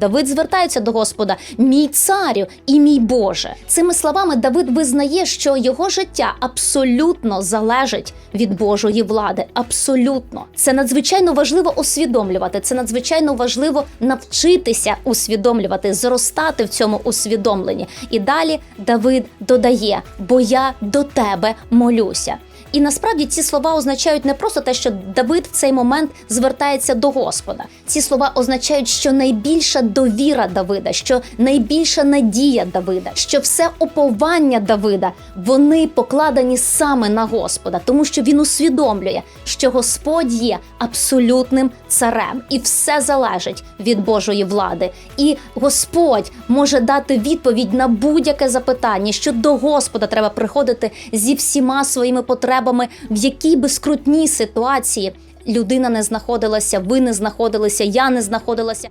Давид звертається до Господа, мій царю і мій Боже. Цими словами Давид визнає, що його життя абсолютно залежить від Божої влади. Абсолютно, це надзвичайно важливо усвідомлювати. Це надзвичайно важливо навчитися усвідомлювати, зростати в цьому усвідомленні. І далі Давид додає: бо я до тебе молюся. І насправді ці слова означають не просто те, що Давид в цей момент звертається до Господа. Ці слова означають, що найбільша довіра Давида, що найбільша надія Давида, що все уповання Давида вони покладені саме на Господа, тому що він усвідомлює, що Господь є абсолютним царем, і все залежить від Божої влади. І Господь може дати відповідь на будь-яке запитання, що до Господа треба приходити зі всіма своїми потребами, в якій би скрутній ситуації людина не знаходилася, ви не знаходилися, я не знаходилася.